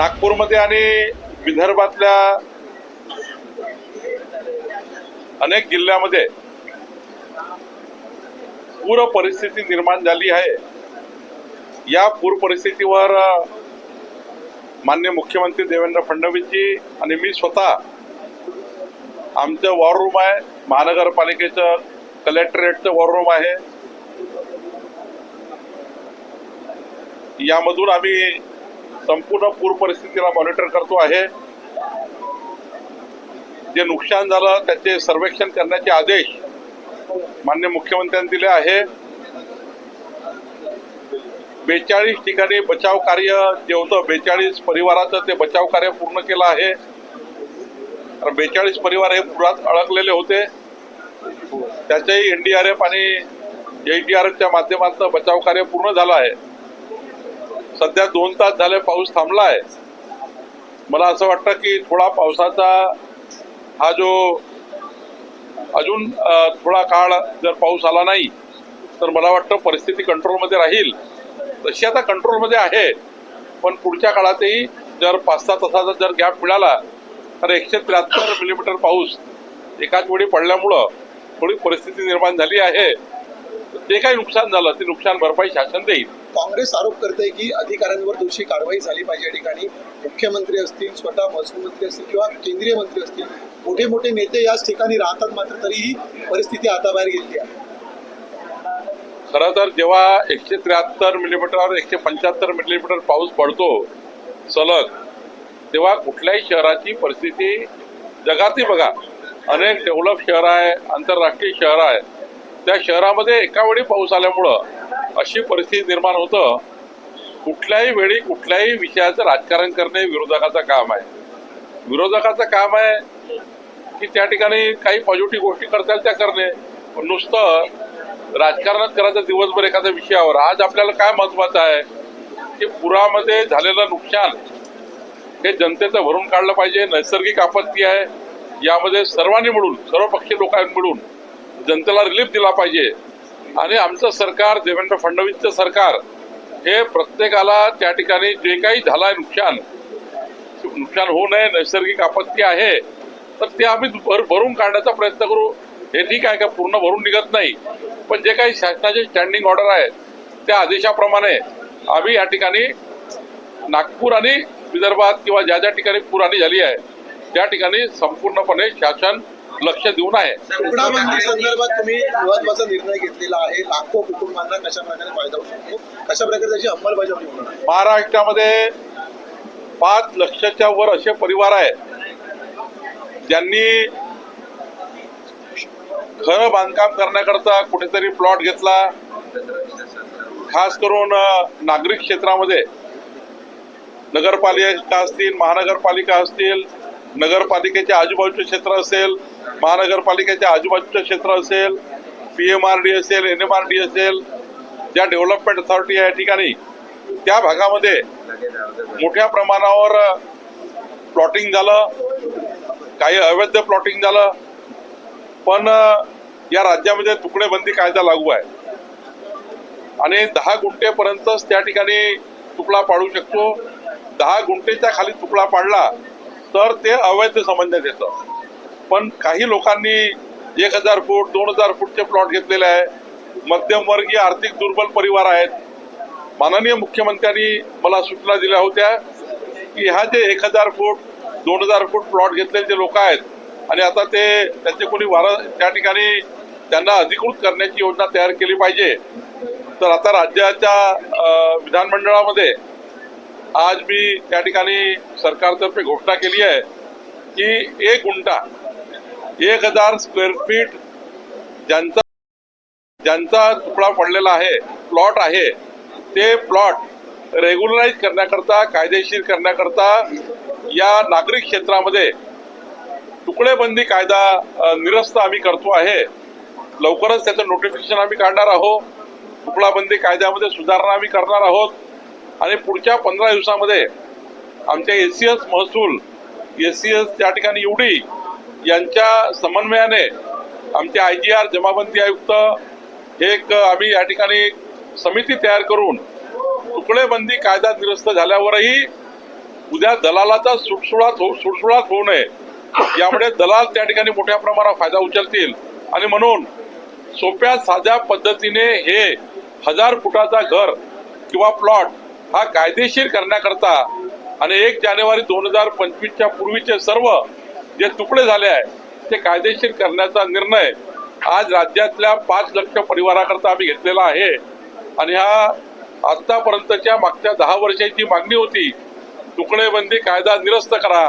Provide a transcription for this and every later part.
नागपूरमध्ये आणि विदर्भातल्या अनेक जिल्ह्यामध्ये पूर परिस्थिती निर्माण झाली आहे. या पूर परिस्थितीवर मान्य मुख्यमंत्री देवेंद्र फडणवीसजी आणि मी स्वतः आमचं वॉर रूम आहे. महानगरपालिकेचं कलेक्टरेटचं वॉर रूम आहे. यामधून आम्ही संपूर्ण पूर परिस्थितीला मॉनिटर करतो आहे. जे नुकसान झालं त्याचे सर्वेक्षण करण्याचे आदेश मान्य मुख्यमंत्र्यांनी दिले आहे. बेचाळीस ठिकाणी बचाव कार्य जे होतं बेचाळीस परिवाराचं ते बचाव कार्य पूर्ण केलं आहे. बेचाळीस परिवार हे पुरात अडकलेले होते. त्याचंही एनडीआरएफ आणि एनडीआरएफच्या माध्यमातून बचाव कार्य पूर्ण झालं आहे. सध्या दोन तास झाले पाऊस थांबला आहे मला असं वाटतं की थोडा पावसाचा हा जो अजून थोडा काळ जर पाऊस आला नाही तर मला वाटतं परिस्थिती कंट्रोलमध्ये राहील. तशी आता कंट्रोलमध्ये आहे पण पुढच्या काळातही जर पाच सहा तासाचा जर गॅप मिळाला तर एकशे त्र्याहत्तर मिलीमीटर पाऊस एकाच वेळी पडल्यामुळं थोडी परिस्थिती निर्माण झाली आहे. जे काही नुकसान झालं ते नुकसान भरपाई शासन देईल. काँग्रेस आरोप करते की अधिकाऱ्यांवर दोषी कारवाई झाली पाहिजे या ठिकाणी. मुख्यमंत्री असतील स्वतः महसूल मंत्री असतील किंवा केंद्रीय मंत्री असतील मोठे मोठे नेते याच ठिकाणी राहतात मात्र तरीही परिस्थिती हाताबाहेर गेली आहे. खरं तर जेव्हा एकशे त्र्याहत्तर मिलीमीटर एकशे पंच्याहत्तर मिलीमीटर पाऊस पडतो सलग तेव्हा कुठल्याही शहराची परिस्थिती जगातही बघा. अनेक डेव्हलप शहर आहे आंतरराष्ट्रीय शहर आहे. त्या शहरामध्ये एका वेळी पाऊस आल्यामुळं अशी परिस्थिती निर्माण होतं. कुठल्याही वेळी कुठल्याही विषयाचं राजकारण करणे विरोधकाचं काम आहे. विरोधकाचं काम आहे की त्या ठिकाणी काही पॉझिटिव्ह गोष्टी करता येईल त्या करणे. नुसतं राजकारणात करायचं दिवसभर एखाद्या विषयावर. आज आपल्याला काय महत्वाचं आहे? की पुरामध्ये झालेलं नुकसान हे जनतेचं भरून काढलं पाहिजे. नैसर्गिक आपत्ती आहे. यामध्ये सर्वांनी मिळून सर्व पक्षी लोकांनी मिळून जनतेला रिलीफ दिला पाहिजे. आणि आमचं सरकार देवेंद्र फडणवीसचं सरकार हे प्रत्येकाला त्या ठिकाणी जे काही झालंय नुकसान नुकसान होऊ नये नैसर्गिक आपत्ती आहे तर ते आम्ही भर भरून काढण्याचा प्रयत्न करू. हे ठीक आहे का? पूर्ण भरून निघत नाही. पण जे काही शासनाचे स्टँडिंग ऑर्डर आहे त्या आदेशाप्रमाणे आम्ही या ठिकाणी नागपूर आणि विदर्भात किंवा ज्या ज्या ठिकाणी पुराणी झाली आहे त्या ठिकाणी संपूर्णपणे शासन लक्ष देऊन आहे. संदर्भात तुम्ही महत्त्वाचा निर्णय घेतलेला आहे? लाखो कुटुंबांना कशा प्रकारे फायदा होऊ शकतो? कशा प्रकारे त्याची अंमलबजावणी होणार? महाराष्ट्रामध्ये पाच लक्षाच्या वर असे परिवार आहेत ज्यांनी खरं बांधकाम करण्याकरता कुठेतरी प्लॉट घेतला. खास करून नागरिक क्षेत्रामध्ये नगरपालिका असतील महानगरपालिका असतील नगरपालिकेच्या आजूबाजूचे क्षेत्र असेल महानगरपालिकेच्या आजूबाजूचं क्षेत्र असेल पी एम आर डी असेल एन एम आर डी असेल ज्या डेव्हलपमेंट अथॉरिटी या ठिकाणी त्या भागामध्ये मोठ्या प्रमाणावर प्लॉटिंग झालं काही अवैध प्लॉटिंग झालं पण या राज्यामध्ये तुकडेबंदी कायदा लागू आहे. आणि दहा गुंठेपर्यंतच त्या ठिकाणी तुकडा पाडू शकतो. दहा गुंठेच्या खाली तुकडा पाडला तर ते अवैध समजण्यात येतं पण काही लोकांनी एक हजार फूट दोन हजार फूटचे प्लॉट घेतलेले आहे. मध्यमवर्गीय आर्थिक दुर्बल परिवार आहेत. माननीय मुख्यमंत्र्यांनी मला सूचना दिल्या होत्या की ह्या जे एक हजार फूट दोन हजार फूट प्लॉट घेतलेले जे लोक आहेत आणि आता ते त्यांचे कोणी वार त्या ठिकाणी त्यांना अधिकृत करण्याची योजना तयार केली पाहिजे. तर आता राज्याच्या विधानमंडळामध्ये आज मी त्या ठिकाणी सरकारतर्फे घोषणा केली आहे की एक गुंठा एक हजार स्क्वेअर फीट ज्यांचा ज्यांचा तुकडा पडलेला आहे प्लॉट आहे ते प्लॉट रेग्युलराईज करण्याकरता कायदेशीर करण्याकरता या नागरिक क्षेत्रामध्ये तुकडेबंदी कायदा निरस्त आम्ही करतो आहे. लवकरच त्याचं नोटिफिकेशन आम्ही काढणार आहोत. तुकडाबंदी कायद्यामध्ये सुधारणा आम्ही करणार आहोत. आणि पुढच्या पंधरा दिवसामध्ये आमच्या एस सी एस महसूल एस सी एस त्या ठिकाणी एवढी यांच्या समन्वयाने आमचे आय जी आर जमाबंदी आयुक्त एक आम्ही या ठिकाणी समिती तयार करून तुकडेबंदी कायदा निरस्त झाल्यावरही उद्या दलालाचा सुटसुळात हो सुटसुळात होऊ नये. यामुळे दलाल त्या ठिकाणी मोठ्या प्रमाणात फायदा उचलतील. आणि म्हणून सोप्या साध्या पद्धतीने हे हजार फुटाचा घर किंवा प्लॉट हा कायदेशीर करण्याकरता आणि एक जानेवारी दोन हजार पंचवीसच्या पूर्वीचे सर्व जे तुकडे झाले आहे ते कायदेशीर करण्याचा निर्णय आज राज्यातल्या पाच लक्ष परिवाराकरता आम्ही घेतलेला आहे. आणि हा आतापर्यंतच्या मागच्या दहा वर्षाची मागणी होती तुकडेबंदी कायदा निरस्त करा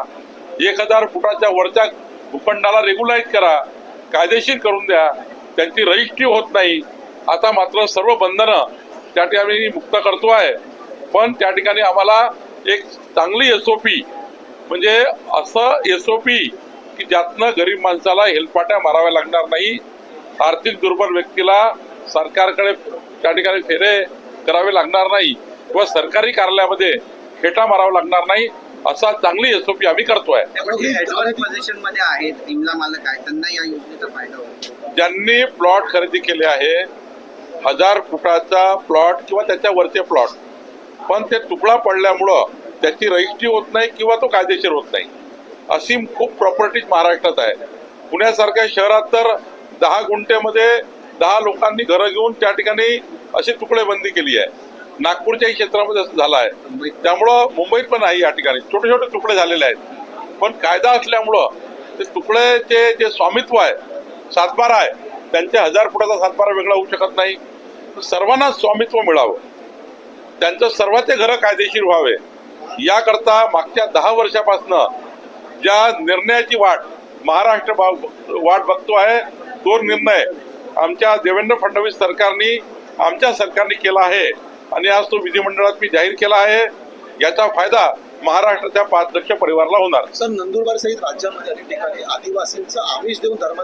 एक हजार फुटाच्या वरच्या भूखंडाला रेग्युलाइज करा कायदेशीर करून द्या त्यांची रजिस्ट्री होत नाही. आता मात्र सर्व बंधनं त्या ठिकाणी आम्ही मुक्त करतो आहे. पण त्या ठिकाणी आम्हाला एक चांगली एसओपी म्हणजे असं एसओपी की ज्यातनं गरीब माणसाला हेलपाट्या माराव्या लागणार नाही. आर्थिक दुर्बल व्यक्तीला सरकारकडे त्या ठिकाणी फेरे करावे लागणार नाही किंवा सरकारी कार्यालयामध्ये खेटा मारावा लागणार नाही असा चांगली एसओपी आम्ही करतोय. ज्यांनी प्लॉट खरेदी केले आहे हजार फुटाचा प्लॉट किंवा त्याच्या वरचे प्लॉट. पण ते तुकडा पडल्यामुळं त्याची रजिस्ट्री होत नाही किंवा तो कायदेशीर होत नाही. अशी खूप प्रॉपर्टीज महाराष्ट्रात आहे पुण्यासारख्या शहरात तर दहा गुंठेमध्ये दहा लोकांनी घरं घेऊन त्या ठिकाणी अशी तुकडे बंदी केली आहे. नागपूरच्याही क्षेत्रामध्ये असं झालं आहे. त्यामुळं मुंबईत पण आहे या ठिकाणी. छोटे छोटे तुकडे झालेले आहेत. पण कायदा असल्यामुळं ते तुकडेचे जे स्वामित्व आहे सातबारा आहे त्यांच्या हजार फुटाचा सातबारा वेगळा होऊ शकत नाही. सर्वांना स्वामित्व मिळावं. त्यांचं सर्वांचे घरं कायदेशीर व्हावे. याकरता मागच्या दहा वर्षापासनं ज्या निर्णयाची वाट महाराष्ट्र बा- वाट बघतो आहे तो निर्णय आमच्या देवेंद्र फडणवीस सरकारने आमच्या सरकारने केला आहे आणि आज तो विधिमंडळात मी जाहीर केला आहे. याचा फायदा महाराष्ट्राच्या पाच लक्ष परिवाराला होणार. सर नंदुरबार सहित राज्यामध्ये अनेक ठिकाणी आदिवासींचं आमिष देऊन धर्म